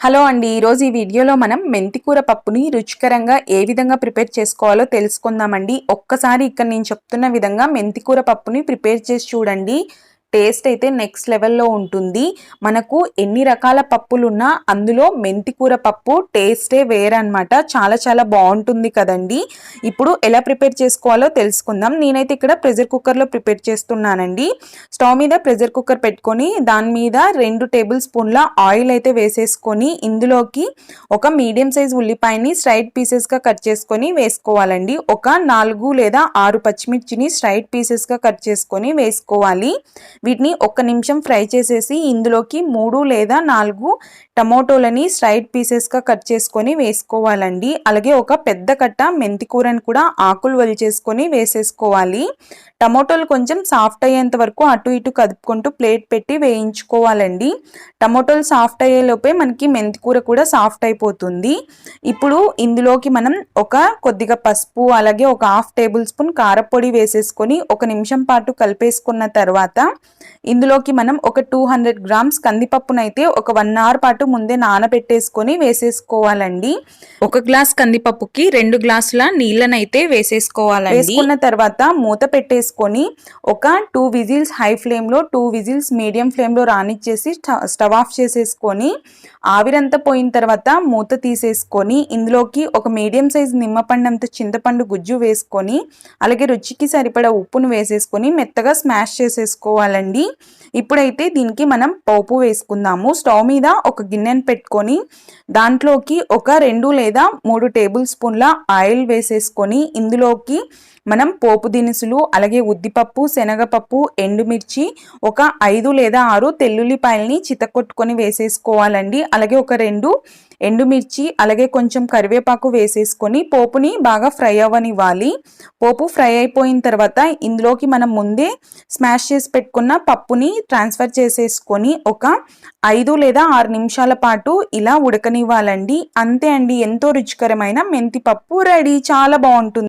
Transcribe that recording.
Hello అండి ఈరోజు ఈ వీడియోలో మనం మెంతికూర పప్పుని రుచికరంగా ఏ విధంగా ప్రిపేర్ చేసుకోవాలో తెలుసుకుందామండి. ఒక్కసారి ఇక్కడ నేను చెప్తున్న విధంగా మెంతికూర పప్పుని ప్రిపేర్ చేసి చూడండి. టేస్ట్ అయితే నెక్స్ట్ లెవెల్లో ఉంటుంది. మనకు ఎన్ని రకాల పప్పులున్నా అందులో మెంతికూర పప్పు టేస్టే వేరనమాట చాలా చాలా బాగుంటుంది కదండి. ఇప్పుడు ఎలా ప్రిపేర్ చేసుకోవాలో తెలుసుకుందాం. నేనైతే ఇక్కడ ప్రెషర్ కుక్కర్లో ప్రిపేర్ చేస్తున్నానండి. స్టవ్ మీద ప్రెషర్ కుక్కర్ పెట్టుకొని దాని మీద రెండు టేబుల్ స్పూన్ల ఆయిల్ అయితే వేసేసుకొని ఇందులోకి ఒక మీడియం సైజ్ ఉల్లిపాయని స్ట్రైట్ పీసెస్గా కట్ చేసుకొని వేసుకోవాలండి. ఒక నాలుగు లేదా ఆరు పచ్చిమిర్చిని స్ట్రైట్ పీసెస్గా కట్ చేసుకొని వేసుకోవాలి. వీటిని ఒక్క నిమిషం ఫ్రై చేసేసి ఇందులోకి మూడు లేదా నాలుగు టమోటోలని స్ట్రైట్ పీసెస్గా కట్ చేసుకొని వేసుకోవాలండి. అలాగే ఒక పెద్ద కట్ట మెంతికూరని కూడా ఆకులు వలిచేసుకొని వేసేసుకోవాలి. టమోటోలు కొంచెం సాఫ్ట్ అయ్యేంత వరకు అటు ఇటు కదుపుకుంటూ ప్లేట్ పెట్టి వేయించుకోవాలండి. టమోటోలు సాఫ్ట్ అయ్యేలోపే మనకి మెంతి కూర కూడా సాఫ్ట్ అయిపోతుంది. ఇప్పుడు ఇందులోకి మనం ఒక కొద్దిగా పసుపు అలాగే ఒక హాఫ్ టేబుల్ స్పూన్ కారపొడి వేసేసుకొని ఒక నిమిషం పాటు కలిపేసుకున్న తర్వాత ఇందులోకి మనం ఒక టూ హండ్రెడ్ గ్రామ్స్ కందిపప్పునైతే ఒక వన్ అవర్ పాటు ముందే నానబెట్టేసుకొని వేసేసుకోవాలండి. ఒక గ్లాస్ కందిపప్పుకి రెండు గ్లాసుల నీళ్ళనైతే వేసేసుకోవాలండి. వేసుకున్న తర్వాత మూత పెట్టేసుకొని ఒక టూ విజిల్స్ హై ఫ్లేమ్లో టూ విజిల్స్ మీడియం ఫ్లేమ్లో రానిచ్చేసి స్టవ్ ఆఫ్ చేసేసుకొని ఆవిరంతా పోయిన తర్వాత మూత తీసేసుకొని ఇందులోకి ఒక మీడియం సైజ్ నిమ్మపండంత చింతపండు గుజ్జు వేసుకొని అలాగే రుచికి సరిపడా ఉప్పును వేసేసుకొని మెత్తగా స్మాష్ చేసేసుకోవాలండి. ఇప్పుడైతే దీనికి మనం పోపు వేసుకుందాము. స్టవ్ మీద ఒక గిన్నెను పెట్టుకొని దాంట్లోకి ఒక రెండు లేదా మూడు టేబుల్ స్పూన్ల ఆయిల్ వేసేసుకొని ఇందులోకి మనం పోపు దినుసులు అలాగే ఉద్దిపప్పు శనగపప్పు ఎండుమిర్చి ఒక ఐదు లేదా ఆరు తెల్లుల్లిపాయల్ని చితకొట్టుకొని వేసేసుకోవాలండి. అలాగే ఒక రెండు ఎండుమిర్చి అలాగే కొంచెం కరివేపాకు వేసేసుకొని పోపుని బాగా ఫ్రై అవ్వనివ్వాలి. పోపు ఫ్రై అయిపోయిన తర్వాత ఇందులోకి మనం ముందే స్మాష్ చేసి పెట్టుకున్న పప్పుని ట్రాన్స్ఫర్ చేసేసుకొని ఒక ఐదు లేదా ఆరు నిమిషాల పాటు ఇలా ఉడకనివ్వాలండి. అంతే అండి ఎంతో రుచికరమైన మెంతి పప్పు రెడీ. చాలా బాగుంటుంది.